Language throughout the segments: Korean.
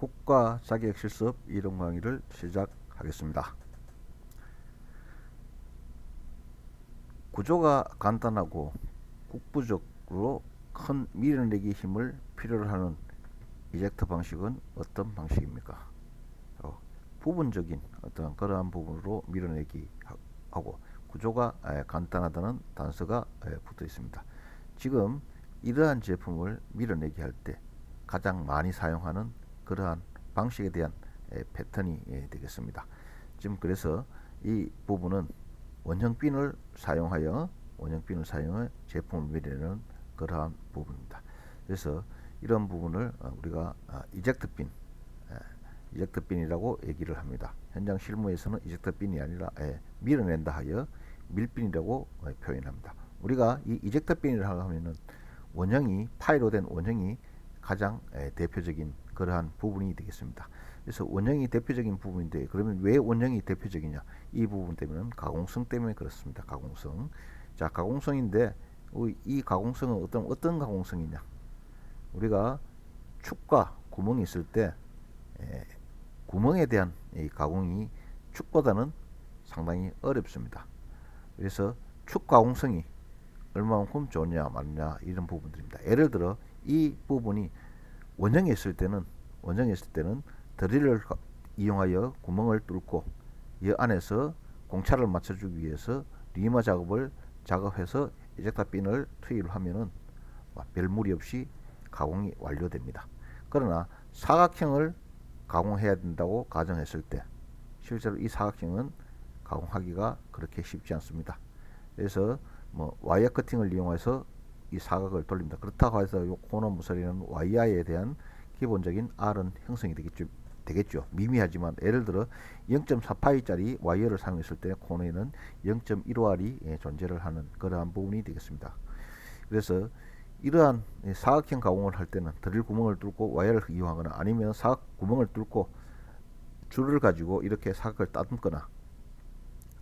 국가 자격 실습 이론 강의를 시작하겠습니다. 구조가 간단하고 국부적으로 큰 밀어내기 힘을 필요로 하는 이젝트 방식은 어떤 방식입니까? 어, 부분적인 어떤 그러한 부분으로 밀어내기 하- 하고 구조가 에, 간단하다는 단서가 에, 붙어 있습니다. 지금 이러한 제품을 밀어내기 할 때 가장 많이 사용하는 그러한 방식에 대한 에, 패턴이 에, 되겠습니다. 지금 그래서 이 부분은 원형핀을 사용하여 원형핀을 사용해 제품을 밀어내는 그러한 부분입니다. 그래서 이런 부분을 어, 우리가 아, 이젝트 핀, 에, 이젝트 핀이라고 얘기를 합니다. 현장 실무에서는 이젝트 핀이 아니라 에, 밀어낸다 하여 밀핀이라고 어, 표현합니다. 우리가 이 이젝트 핀이라고 하면은 원형이 파이로 된 원형이 가장 에, 대표적인 그러한 부분이 되겠습니다. 그래서 원형이 대표적인 부분인데 그러면 왜 원형이 대표적이냐? 이 부분 때문에 가공성 때문에 그렇습니다. 가공성. 자, 가공성인데 어, 이 가공성은 어떤 어떤 가공성이냐? 우리가 축과 구멍이 있을 때 에, 구멍에 대한 이 가공이 축보다는 상당히 어렵습니다. 그래서 축 가공성이 얼마만큼 좋냐 말냐 이런 부분들입니다. 예를 들어 이 부분이 원형에 있을 때는 원형에 있을 때는 드릴을 가- 이용하여 구멍을 뚫고 이 안에서 공차를 맞춰주기 위해서 리마 작업을 작업해서 이젝타 핀을 투입을 하면은 뭐별 무리 없이 가공이 완료됩니다. 그러나 사각형을 가공해야 된다고 가정했을 때 실제로 이 사각형은 가공하기가 그렇게 쉽지 않습니다. 그래서 뭐 와이어 커팅을 이용해서 이 사각을 돌립니다. 그렇다고 해서 요 코너 무설이는 와이어에 대한 기본적인 R은 형성이 되겠죠. 되겠죠. 미미하지만 예를 들어 0.4파이짜리 와이어를 사용했을 때 코너에는 0.15R이 예, 존재를 하는 그러한 부분이 되겠습니다. 그래서 이러한 이 사각형 가공을 할 때는 드릴 구멍을 뚫고 와이어를 이용하거나 아니면 사각 구멍을 뚫고 줄을 가지고 이렇게 사각을 따듬거나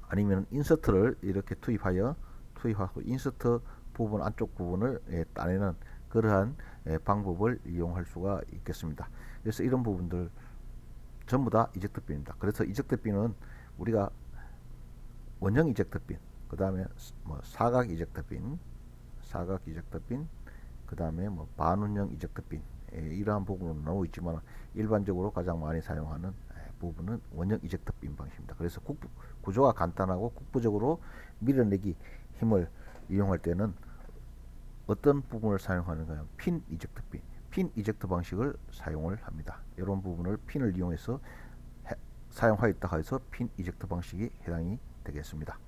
아니면 인서트를 이렇게 투입하여 투입하고 인서트 부분 안쪽 부분을 예, 따내는 그러한 예, 방법을 이용할 수가 있겠습니다. 그래서 이런 부분들 전부 다 이젝트 핀입니다. 그래서 이젝트 핀은 우리가 원형 이젝트 핀, 그 다음에 뭐 사각 이젝트 핀, 사각 이젝트 핀, 그 다음에 뭐 반운형 이젝트 핀 예, 이러한 부분으로 나오 있지만 일반적으로 가장 많이 사용하는 예, 부분은 원형 이젝트 핀 방식입니다. 그래서 국, 구조가 간단하고 국부적으로 밀어내기 힘을 이용할 때는 어떤 부분을 사용하는가요? 핀 이젝트 핀, 핀 이젝트 방식을 사용을 합니다. 이런 부분을 핀을 이용해서 해, 사용하였다 해서 핀 이젝트 방식이 해당이 되겠습니다.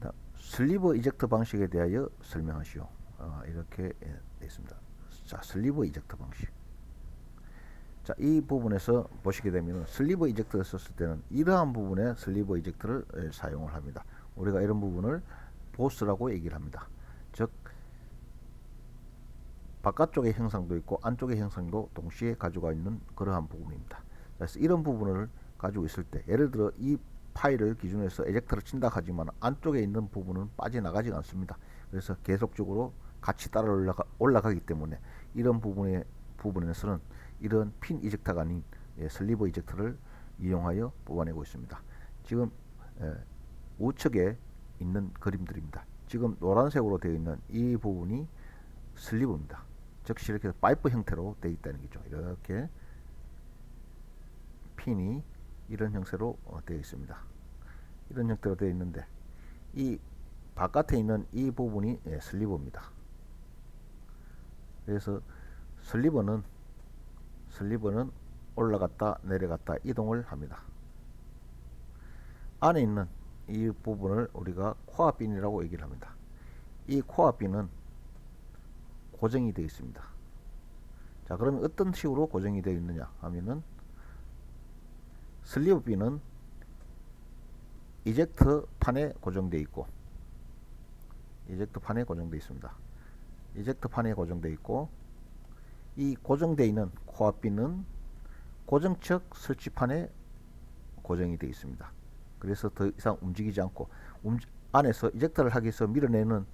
다- 슬리버 이젝트 방식에 대하여 설명하시오. 어, 이렇게 예, 되어 있습니다. 자, 슬리버 이젝트 방식. 자, 이 부분에서 보시게 되면 슬리버 이젝트를 썼을 때는 이러한 부분에 슬리버 이젝트를 예, 사용을 합니다. 우리가 이런 부분을 보스라고 얘기를 합니다. 즉 바깥쪽의 형상도 있고 안쪽의 형상도 동시에 가지고 있는 그러한 부분입니다. 그래서 이런 부분을 가지고 있을 때 예를 들어 이 파일을 기준으로 해서 에젝터를 친다 하지만 안쪽에 있는 부분은 빠져나가지 않습니다. 그래서 계속적으로 같이 따라 올라가, 올라가기 때문에 이런 부분의 부분에서는 이런 핀 이젝터가 아닌 예, 슬리버 이젝터를 이용하여 뽑아내고 있습니다. 지금 예, 우측에 있는 그림들입니다. 지금 노란색으로 되어 있는 이 부분이 슬리브입니다. 즉 이렇게 파이프 형태로 되어 있다는 거죠. 이렇게 핀이 이런 형태로 어, 되어 있습니다. 이런 형태로 되어 있는데 이 바깥에 있는 이 부분이 예, 슬리버입니다. 그래서 슬리버는 슬리버는 올라갔다 내려갔다 이동을 합니다. 안에 있는 이 부분을 우리가 코어핀이라고 얘기를 합니다. 이 코어핀은 고정이 되어 있습니다. 자, 그러면 어떤 식으로 고정이 되어 있느냐 하면은 슬리브 핀은 이젝트 판에 고정되어 있고 이젝트 판에 고정되어 있습니다. 이젝트 판에 고정되어 있고 이 고정되어 있는 코어핀은 고정측 설치판에 고정이 되어 있습니다. 그래서 더 이상 움직이지 않고 움직, 안에서 이젝터를 하기 위해서 밀어내는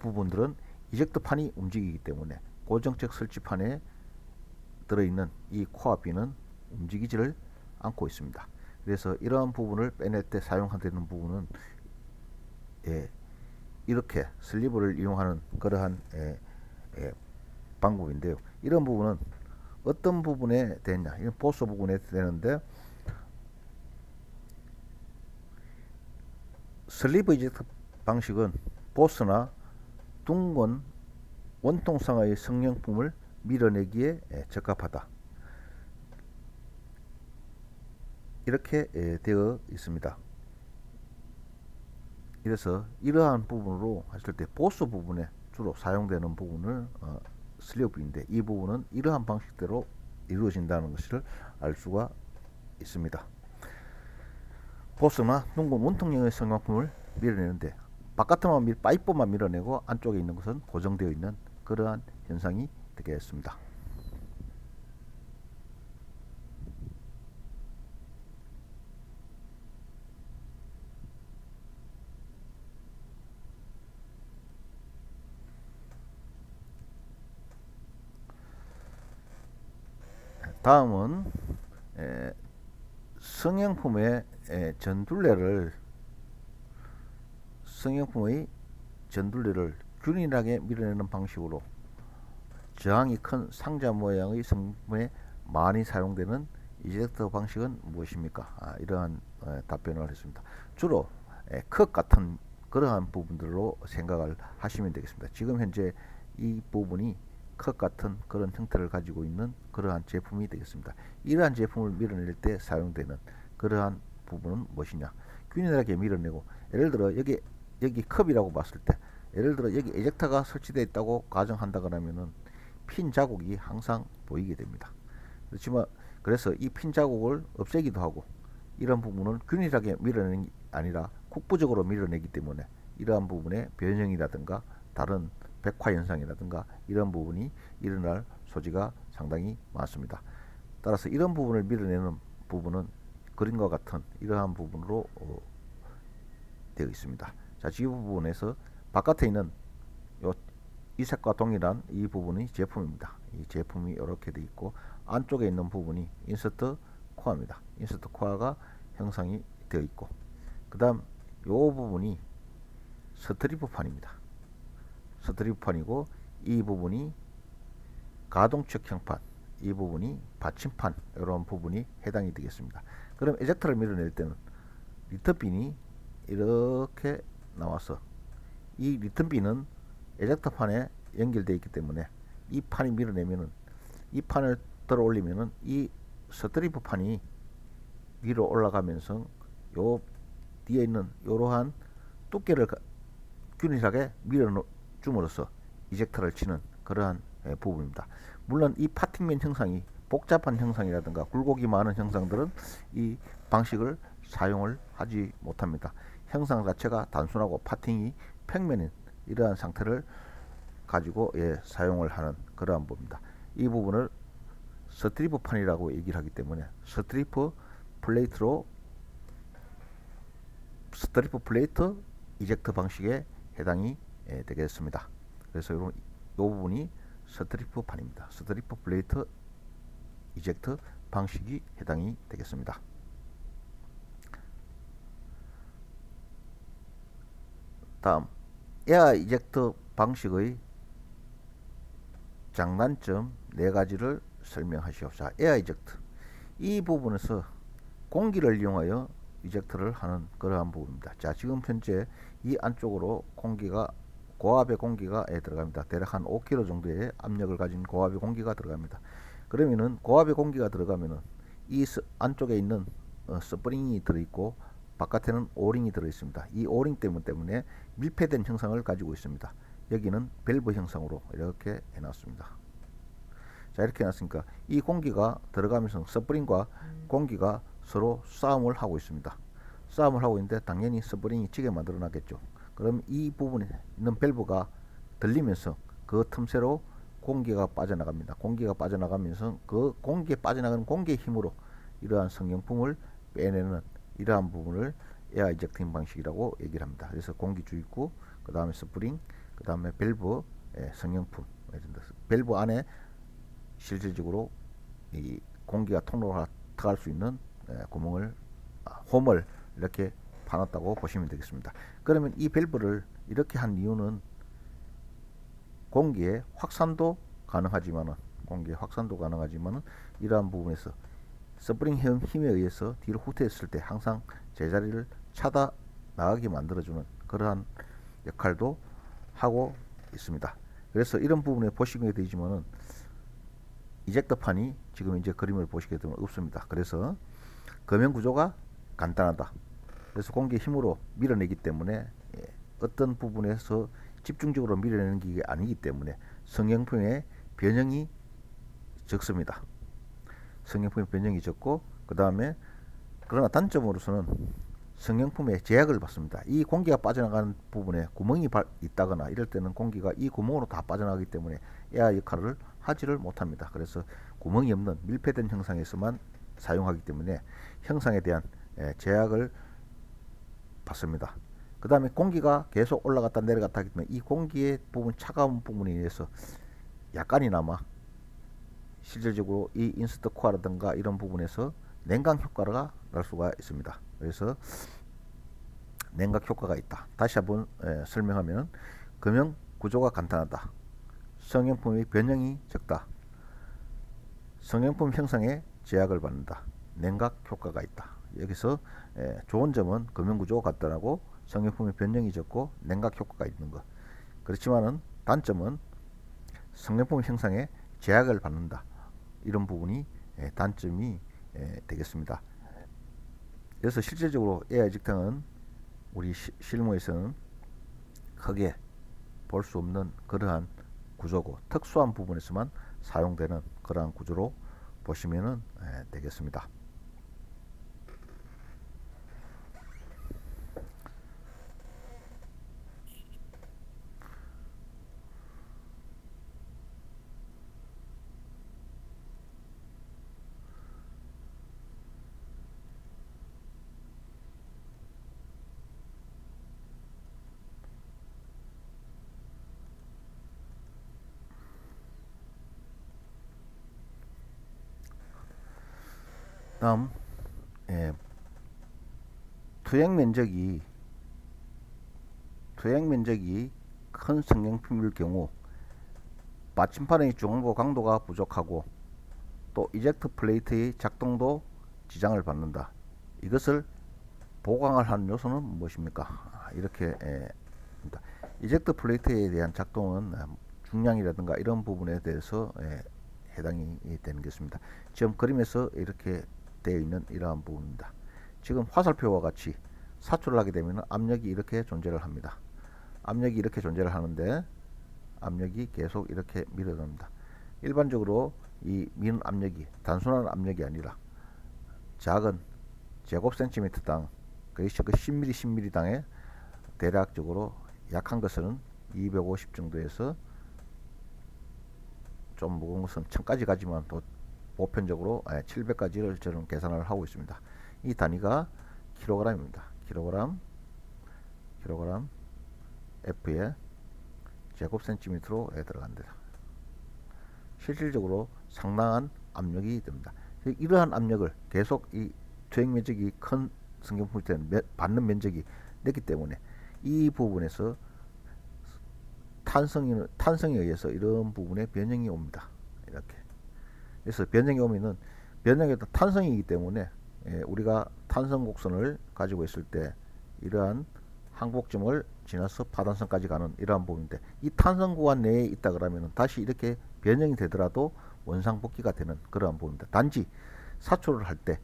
부분들은 이젝터 판이 움직이기 때문에 고정적 설치판에 들어있는 이 코앞비는 움직이지를 않고 있습니다. 그래서 이러한 부분을 빼낼 때 사용되는 부분은 예, 이렇게 슬리브를 이용하는 그러한 예, 예, 방법인데요. 이런 부분은 어떤 부분에 되냐? 이건 보스 부분에 되는데 슬리브 이젝트 방식은 보스나 둥근 원통상의 성형품을 밀어내기에 예, 적합하다. 이렇게 예, 되어 있습니다. 그래서 이러한 부분으로 했을 때 보스 부분에 주로 사용되는 부분을 어, 슬리브인데 이 부분은 이러한 방식대로 이루어진다는 것을 알 수가 있습니다. 보스나 둥근 원통형의 성형품을 밀어내는데 바깥만 밀, 파이프만 밀어내고 안쪽에 있는 것은 고정되어 있는 그러한 현상이 되겠습니다. 다음은 에, 성형품의 에, 전둘레를 성형품의 전둘레를 균일하게 밀어내는 방식으로 저항이 큰 상자 모양의 성분에 많이 사용되는 이젝터 방식은 무엇입니까? 아, 이러한 에, 답변을 했습니다. 주로 에, 컵 같은 그러한 부분들로 생각을 하시면 되겠습니다. 지금 현재 이 부분이 컵 같은 그런 형태를 가지고 있는 그러한 제품이 되겠습니다. 이러한 제품을 밀어낼 때 사용되는 그러한 부분은 무엇이냐? 균일하게 밀어내고 예를 들어 여기 여기 컵이라고 봤을 때 예를 들어 여기 에젝터가 설치되어 있다고 가정한다 그러면은 핀 자국이 항상 보이게 됩니다. 그렇지만 그래서 이 핀 자국을 없애기도 하고 이런 부분은 균일하게 밀어내는 게 아니라 국부적으로 밀어내기 때문에 이러한 부분의 변형이라든가 다른 백화 현상이라든가 이런 부분이 일어날 소지가 상당히 많습니다. 따라서 이런 부분을 밀어내는 부분은 그림과 같은 이러한 부분으로 어, 되어 있습니다. 자, 이 부분에서 바깥에 있는 요 이색과 동일한 이 부분이 제품입니다. 이 제품이 이렇게 되어 있고 안쪽에 있는 부분이 인서트 코어입니다. 인서트 코어가 형성이 되어 있고 그 다음 요 부분이 스트리프판입니다. 스트리프판이고 이 부분이 가동축 형판 이 부분이 받침판 이런 부분이 해당이 되겠습니다. 그럼 에젝터를 밀어낼 때는 리터핀이 이렇게 나와서 이 리턴핀은 에젝터판에 연결되어 있기 때문에 이 판이 밀어내면은 이 판을 들어 올리면은 이 스트리프 판이 위로 올라가면서 요 뒤에 있는 이러한 두께를 균일하게 밀어줌으로써 이젝터를 치는 그러한 부분입니다. 물론 이 파팅면 형상이 복잡한 형상이라든가 굴곡이 많은 형상들은 이 방식을 사용을 하지 못합니다. 형상 자체가 단순하고 파팅이 평면인 이러한 상태를 가지고 예, 사용을 하는 그러한 부분입니다. 이 부분을 스트리프 판이라고 얘기를 하기 때문에 스트리프 플레이트로 스트리프 플레이트 이젝트 방식에 해당이 예, 되겠습니다. 그래서 이 부분이 스트리프 판입니다. 스트리프 플레이트 이젝트 방식이 해당이 되겠습니다. 다음 에어 이젝트 방식의 장단점 네 가지를 설명하시옵소서. 에어 이젝트 이 부분에서 공기를 이용하여 이젝트를 하는 그러한 부분입니다. 자, 지금 현재 이 안쪽으로 공기가 고압의 공기가 들어갑니다. 대략 한 5kg 정도의 압력을 가진 고압의 공기가 들어갑니다. 그러면은 고압의 공기가 들어가면은 이 안쪽에 있는 어, 스프링이 들어있고 바깥에는 오링이 들어 있습니다. 이 오링 때문 때문에 밀폐된 형상을 가지고 있습니다. 여기는 밸브 형상으로 이렇게 해놨습니다. 자 이렇게 해놨으니까 이 공기가 들어가면서 스프링과 공기가 서로 싸움을 하고 있습니다. 싸움을 하고 있는데 당연히 스프링이 지게 만들어 놨겠죠. 그럼 이 부분에 있는 밸브가 들리면서 그 틈새로 공기가 빠져나갑니다. 공기가 빠져나가면서 그 공기에 빠져나가는 공기의 힘으로 이러한 성형품을 빼내는 이러한 부분을 에어 이젝팅 방식이라고 얘기를 합니다. 그래서 공기 주입구, 그 다음에 스프링, 그 다음에 밸브, 예, 성형품 밸브 안에 실질적으로 이 공기가 통로가 들어갈 수 있는 예, 구멍을 아, 홈을 이렇게 파놨다고 보시면 되겠습니다. 그러면 이 밸브를 이렇게 한 이유는 공기의 확산도 가능하지만은 공기의 확산도 가능하지만은 이러한 부분에서 스프링 힘- 힘에 의해서 뒤로 후퇴했을 때 항상 제자리를 차다 나가게 만들어주는 그러한 역할도 하고 있습니다. 그래서 이런 부분에 보시게 되지만은 이젝터판이 지금 이제 그림을 보시게 되면 없습니다. 그래서 금형 구조가 간단하다. 그래서 공기 힘으로 밀어내기 때문에 예, 어떤 부분에서 집중적으로 밀어내는 게 아니기 때문에 성형품의 변형이 적습니다. 성형품의 변형이 적고 그 다음에 그러나 단점으로서는 성형품에 제약을 받습니다. 이 공기가 빠져나가는 부분에 구멍이 발- 있다거나 이럴 때는 공기가 이 구멍으로 다 빠져나가기 때문에 에어 역할을 하지를 못합니다. 그래서 구멍이 없는 밀폐된 형상에서만 사용하기 때문에 형상에 대한 예, 제약을 받습니다. 그 다음에 공기가 계속 올라갔다 내려갔다 하기 때문에 이 공기의 부분 차가운 부분에 의해서 약간이나마 실질적으로 이 인스트 코어라든가 이런 부분에서 냉각 효과가 날 수가 있습니다. 그래서 냉각 효과가 있다. 다시 한번 에, 설명하면 금형 구조가 간단하다. 성형품의 변형이 적다. 성형품 형상에 제약을 받는다. 냉각 효과가 있다. 여기서 에, 좋은 점은 금형 구조가 간단하고 성형품의 변형이 적고 냉각 효과가 있는 것. 그렇지만은 단점은 성형품 형상에 제약을 받는다. 이런 부분이 에, 단점이 에, 되겠습니다. 그래서 실질적으로 AI 직탕은 우리 시- 실무에서는 크게 볼 수 없는 그러한 구조고 특수한 부분에서만 사용되는 그러한 구조로 보시면 되겠습니다. 다음 예, 투영 면적이 투영 면적이 큰 성형품일 경우 받침판의 중앙고 강도가 부족하고 또 이젝트 플레이트의 작동도 지장을 받는다. 이것을 보강을 하는 요소는 무엇입니까? 아, 이렇게 예. 이젝트 플레이트에 대한 작동은 아, 중량이라든가 이런 부분에 대해서 예, 해당이 되는 것입니다. 지금 그림에서 이렇게 되어 있는 이러한 부분입니다. 지금 화살표와 같이 사출을 하게 되면 압력이 이렇게 존재를 합니다. 압력이 이렇게 존재를 하는데 압력이 계속 이렇게 밀어납니다. 일반적으로 이 미는 압력이 단순한 압력이 아니라 작은 제곱 센티미터당 거의 그 10mm 10mm 당에 대략적으로 약한 것은 250 정도에서 좀 무거운 것은 1000까지 가지만 또 보편적으로 700까지를 저는 계산을 하고 있습니다. 이 단위가 킬로그램입니다. 킬로그램, 킬로그램 F에 제곱 센티미터로 들어간다. 실질적으로 상당한 압력이 됩니다. 이러한 압력을 계속 이 투행 면적이 큰 성경품일 때는 받는 면적이 냈기 때문에 이 부분에서 탄성이, 탄성에 의해서 이런 부분에 변형이 옵니다. 이렇게. 그래서 변형이 오면은 변형이 탄성이기 때문에 예, 우리가 탄성 곡선을 가지고 있을 때 이러한 항복점을 지나서 파단선까지 가는 이러한 부분인데 이 탄성 구간 내에 있다 그러면 다시 이렇게 변형이 되더라도 원상복귀가 되는 그러한 부분입니다. 단지 사초를 할 때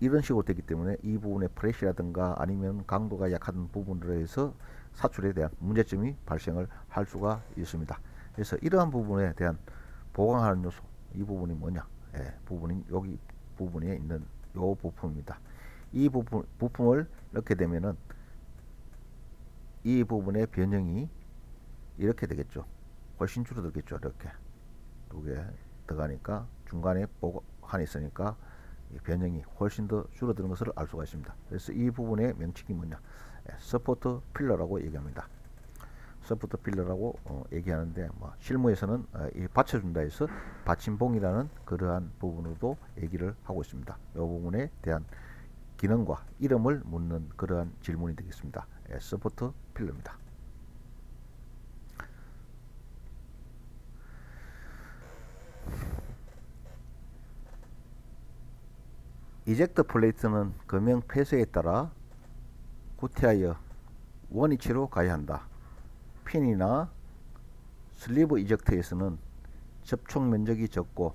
이런 식으로 되기 때문에 이 부분의 프레시라든가 아니면 강도가 약한 부분들에서 사출에 대한 문제점이 발생을 할 수가 있습니다. 그래서 이러한 부분에 대한 보강하는 요소 이 부분이 뭐냐? 예, 부분이 여기 부분에 있는 요 부품입니다. 이 부품 부품을 넣게 되면은 이 부분의 변형이 이렇게 되겠죠. 훨씬 줄어들겠죠. 이렇게 두 개 들어가니까 중간에 보관이 있으니까 변형이 훨씬 더 줄어드는 것을 알 수가 있습니다. 그래서 이 부분의 명칭이 뭐냐? 예, 서포트 필러라고 얘기합니다. 서포터 필러라고 어, 얘기하는데 뭐 실무에서는 어, 이 받쳐준다 해서 받침봉이라는 그러한 부분으로도 얘기를 하고 있습니다. 이 부분에 대한 기능과 이름을 묻는 그러한 질문이 되겠습니다. 예, 서포터 필러입니다. 이젝터 플레이트는 금형 폐쇄에 따라 구태하여 원위치로 가야 한다. 핀이나 슬리브 이젝터에서는 접촉 면적이 적고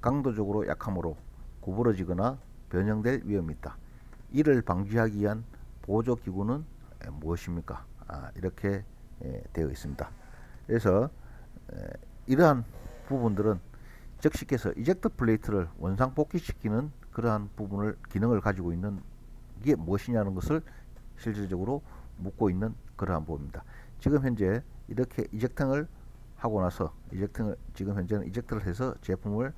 강도적으로 약하므로 구부러지거나 변형될 위험이 있다. 이를 방지하기 위한 보조 기구는 무엇입니까? 아, 이렇게 에, 되어 있습니다. 그래서 에, 이러한 부분들은 즉시께서 이젝터 플레이트를 원상 복귀시키는 그러한 부분을 기능을 가지고 있는 게 무엇이냐는 것을 실질적으로 묻고 있는 그러한 부분입니다. 지금 현재 이렇게 이젝팅을 하고 나서 이젝팅을 지금 현재는 이젝트를 해서 제품을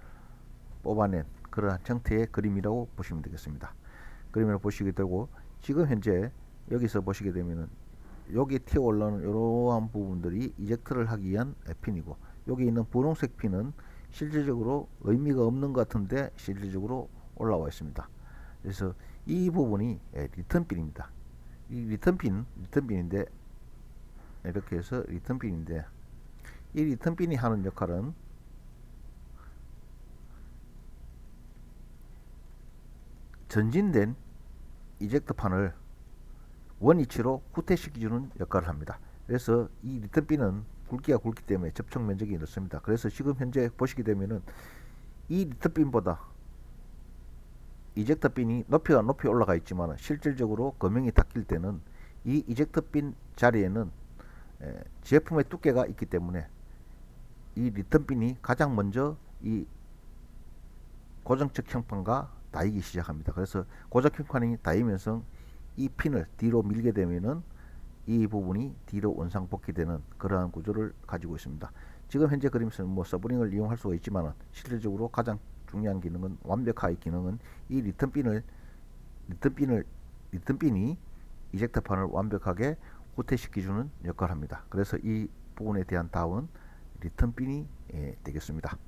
뽑아낸 그러한 형태의 그림이라고 보시면 되겠습니다. 그림을 보시게 되고 지금 현재 여기서 보시게 되면은 여기 튀어 올라오는 이러한 부분들이 이젝트를 하기 위한 핀이고 여기 있는 분홍색 핀은 실질적으로 의미가 없는 것 같은데 실질적으로 올라와 있습니다. 그래서 이 부분이 리턴핀입니다. 이 리턴핀, 리턴핀인데 이렇게 해서 리턴핀인데 이 리턴핀이 하는 역할은 전진된 이젝터판을 원위치로 후퇴시켜주는 역할을 합니다. 그래서 이 리턴핀은 굵기가 굵기 때문에 접촉 면적이 넓습니다. 그래서 지금 현재 보시게 되면은 이 리턴핀보다 이젝터 핀이 높이가 높이 올라가 있지만 실질적으로 금형이 닦일 때는 이 이젝터 핀 자리에는 에, 제품의 두께가 있기 때문에 이 리턴 핀이 가장 먼저 이 고정적 형판과 닿이기 시작합니다. 그래서 고정 형판이 닿이면서 이 핀을 뒤로 밀게 되면은 이 부분이 뒤로 원상 복귀되는 그러한 구조를 가지고 있습니다. 지금 현재 그림에서는 뭐 서브링을 이용할 수가 있지만 실질적으로 가장 중요한 기능은 완벽화의 기능은 이 리턴핀을 리턴핀을 리턴핀이 이젝터판을 완벽하게 후퇴시켜주는 역할을 합니다. 그래서 이 부분에 대한 답은 리턴핀이 예, 되겠습니다.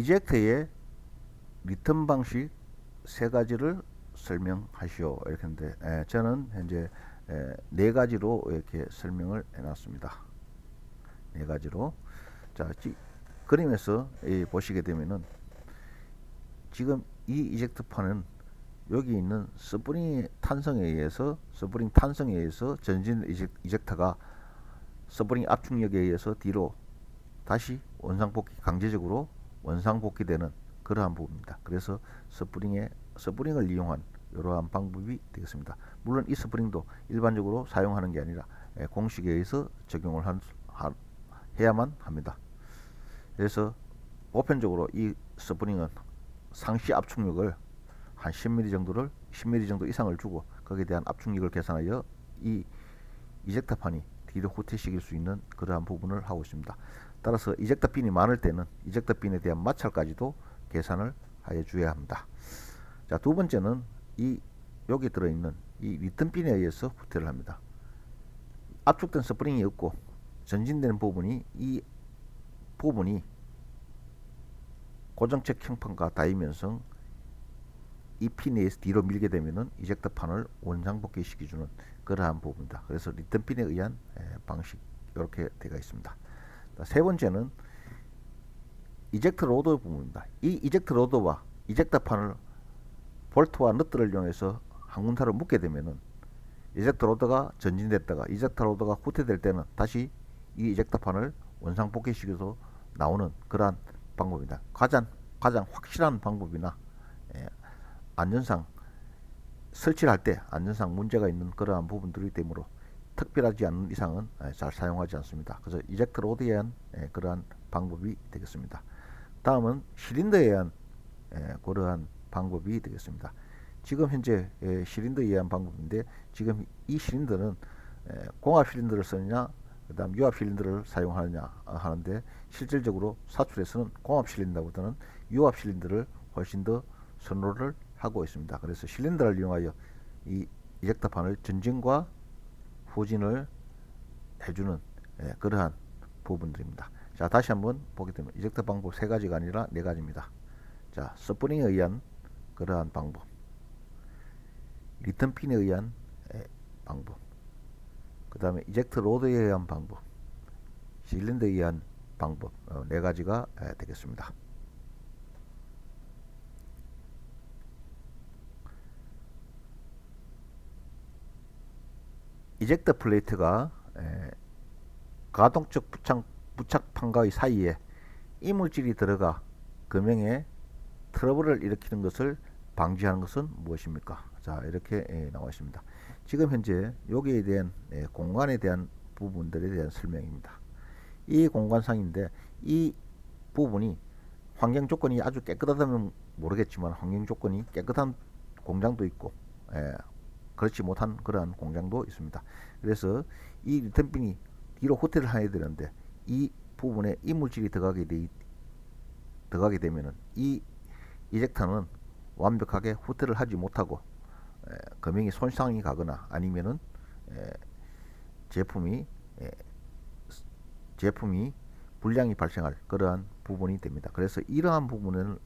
이젝트의 리턴 방식 세 가지를 설명하시오 이렇게 했는데 에, 저는 현재 에, 네 가지로 이렇게 설명을 해놨습니다. 네 가지로 자 지, 그림에서 이, 보시게 되면은 지금 이 이젝트판은 여기 있는 스프링 탄성에 의해서 스프링 탄성에 의해서 전진 이젝터가 스프링 압축력에 의해서 뒤로 다시 원상복귀 강제적으로 원상복귀되는 그러한 부분입니다. 그래서 스프링의 스프링을 이용한 이러한 방법이 되겠습니다. 물론 이 스프링도 일반적으로 사용하는 게 아니라 예, 공식에 의해서 적용을 한, 하, 해야만 합니다. 그래서 보편적으로 이 스프링은 상시 압축력을 한 10mm 정도를 10mm 정도 이상을 주고 거기에 대한 압축력을 계산하여 이 이젝터판이 뒤로 후퇴시킬 수 있는 그러한 부분을 하고 있습니다. 따라서 이젝터 핀이 많을 때는 이젝터 핀에 대한 마찰까지도 계산을 하여 주어야 합니다. 자, 두 번째는 이 여기 들어 있는 이 리턴 핀에 의해서 후퇴를 합니다. 압축된 스프링이 없고 전진되는 부분이 이 부분이 고정책 형판과 닿으면서 이 핀에 의해서 뒤로 밀게 되면은 이젝터 판을 원상복귀 시켜주는 그러한 부분입니다. 그래서 리턴 핀에 의한 방식 이렇게 되어 있습니다. 세 번째는 이젝트 로드 부분입니다. 이 이젝트 로드와 이젝터판을 볼트와 너트를 이용해서 한 군타로 묶게 되면은 이젝터 로드가 전진됐다가 이젝터 로드가 후퇴될 때는 다시 이 이젝터판을 원상 복귀시켜서 나오는 그러한 방법입니다. 가장 가장 확실한 방법이나 예, 안전상 설치를 할 때 안전상 문제가 있는 그러한 부분들이 되므로 특별하지 않은 이상은 예, 잘 사용하지 않습니다. 그래서 이젝트 로드에 의한 예, 그러한 방법이 되겠습니다. 다음은 실린더에 의한 예, 그러한 방법이 되겠습니다. 지금 현재 예, 실린더에 의한 방법인데 지금 이 실린더는 예, 공합 실린더를 쓰느냐 그 다음 유압 실린더를 사용하느냐 하는데 실질적으로 사출에서는 공합 실린더보다는 유압 실린더를 훨씬 더 선호를 하고 있습니다. 그래서 실린더를 이용하여 이 이젝터판을 전진과 후진을 해주는 예, 그러한 부분들입니다. 자 다시 한번 보게 되면 이젝터 방법 세 가지가 아니라 네 가지입니다. 자 스프링에 의한 그러한 방법, 리턴핀에 의한 예, 방법, 그 다음에 이젝트 로드에 의한 방법, 실린더에 의한 방법 어, 네 가지가 예, 되겠습니다. 이젝터 플레이트가 에, 가동적 부착, 부착판과의 사이에 이물질이 들어가 금형에 트러블을 일으키는 것을 방지하는 것은 무엇입니까? 자 이렇게 에, 나와 있습니다. 지금 현재 여기에 대한 에, 공간에 대한 부분들에 대한 설명입니다. 이 공간상인데 이 부분이 환경 조건이 아주 깨끗하다면 모르겠지만 환경 조건이 깨끗한 공장도 있고 에, 그렇지 못한 그러한 공장도 있습니다. 그래서 이 리턴핀이 뒤로 호텔을 해야 되는데 이 부분에 이물질이 들어가게 돼 들어가게 되면은 이 이젝터는 완벽하게 후퇴를 하지 못하고 에, 금형이 손상이 가거나 아니면은 에, 제품이 에, 제품이 불량이 발생할 그러한 부분이 됩니다. 그래서 이러한 부분은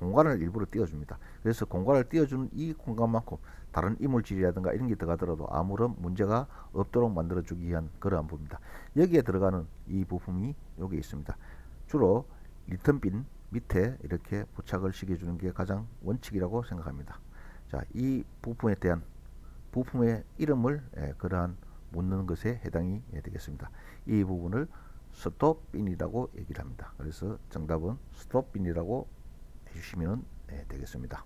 공간을 일부러 띄워줍니다. 그래서 공간을 띄워주는 이 공간만큼 다른 이물질이라든가 이런 게 들어가더라도 아무런 문제가 없도록 만들어주기 위한 그러한 부분입니다. 여기에 들어가는 이 부품이 여기 있습니다. 주로 리턴빈 밑에 이렇게 부착을 시켜주는 게 가장 원칙이라고 생각합니다. 자, 이 부품에 대한 부품의 이름을 예, 그러한 묻는 것에 해당이 되겠습니다. 이 부분을 스톱빈이라고 얘기를 합니다. 그래서 정답은 스톱빈이라고 해주시면 네, 되겠습니다.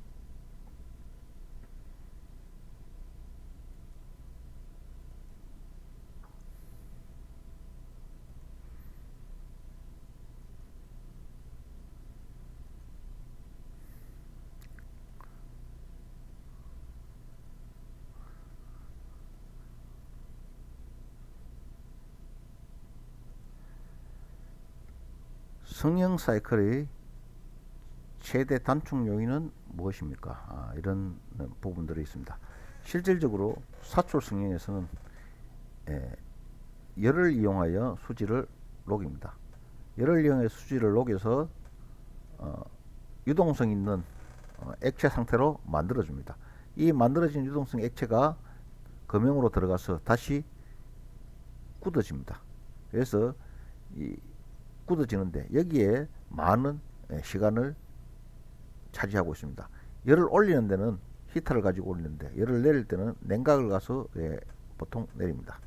성형 사이클의 최대 단축 요인은 무엇입니까? 아, 이런 부분들이 있습니다. 실질적으로 사출 성형에서는 에, 열을 이용하여 수지를 녹입니다. 열을 이용해 수지를 녹여서 어, 유동성 있는 어, 액체 상태로 만들어줍니다. 이 만들어진 유동성 액체가 금형으로 들어가서 다시 굳어집니다. 그래서 이 굳어지는데 여기에 많은 시간을 차지하고 있습니다. 열을 올리는 데는 히터를 가지고 올리는데 열을 내릴 때는 냉각을 가서 예, 보통 내립니다.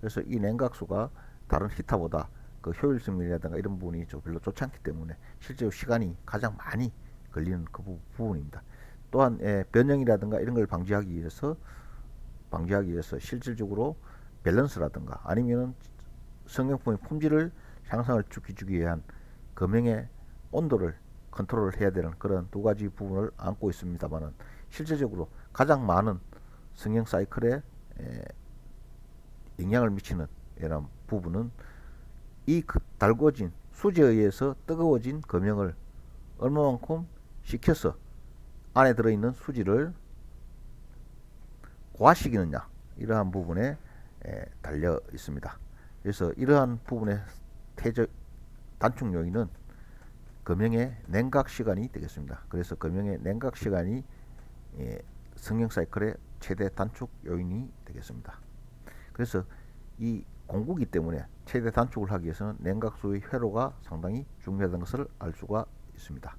그래서 이 냉각수가 다른 히터보다 그 효율성이라든가 이런 부분이 좀 별로 좋지 않기 때문에 실제로 시간이 가장 많이 걸리는 그 부 분입니다. 또한 예, 변형이라든가 이런 걸 방지하기 위해서 방지하기 위해서 실질적으로 밸런스라든가 아니면은 성형품의 품질을 향상을 주기 위한 금형의 온도를 컨트롤을 해야 되는 그런 두 가지 부분을 안고 있습니다만은 실제적으로 가장 많은 성형 사이클에 에, 영향을 미치는 이런 부분은 이그 달궈진 수지에 의해서 뜨거워진 금형을 얼마만큼 식혀서 안에 들어있는 수지를 고화시키느냐 이러한 부분에 에, 달려 있습니다. 그래서 이러한 부분의 태적 단축 요인은 금형의 냉각 시간이 되겠습니다. 그래서 금형의 냉각 시간이 예, 성형 사이클의 최대 단축 요인이 되겠습니다. 그래서 이 공구기 때문에 최대 단축을 하기 위해서는 냉각수의 회로가 상당히 중요하다는 것을 알 수가 있습니다.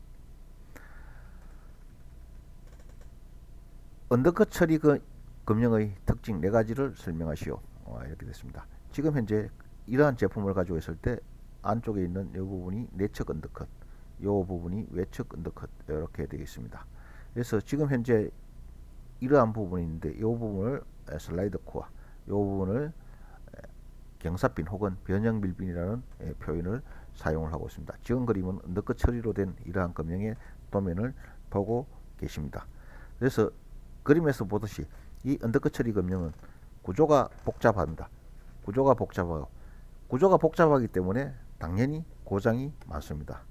언더컷 처리 그 금형의 특징 네 가지를 설명하시오. 어, 이렇게 됐습니다. 지금 현재 이러한 제품을 가지고 있을 때 안쪽에 있는 이 부분이 내측 언더컷, 이 부분이 외측 언더컷 이렇게 되어 있습니다. 그래서 지금 현재 이러한 부분인데 이 부분을 에, 슬라이드 코어 이 부분을 에, 경사빈 혹은 변형밀빈이라는 에, 표현을 사용을 하고 있습니다. 지금 그림은 언더컷 처리로 된 이러한 금형의 도면을 보고 계십니다. 그래서 그림에서 보듯이 이 언더컷 처리 금형은 구조가 복잡합니다. 구조가 복잡하고 구조가 복잡하기 때문에 당연히 고장이 많습니다.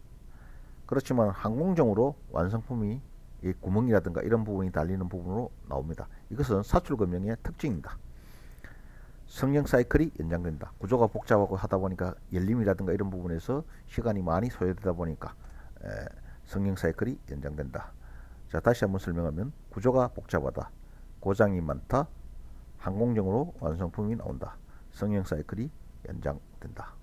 그렇지만 항공정으로 완성품이 이 구멍이라든가 이런 부분이 달리는 부분으로 나옵니다. 이것은 사출 금형의 특징입니다. 성형 사이클이 연장된다. 구조가 복잡하고 하다 보니까 열림이라든가 이런 부분에서 시간이 많이 소요되다 보니까 에, 성형 사이클이 연장된다. 자 다시 한번 설명하면 구조가 복잡하다. 고장이 많다. 항공정으로 완성품이 나온다. 성형 사이클이 연장된다.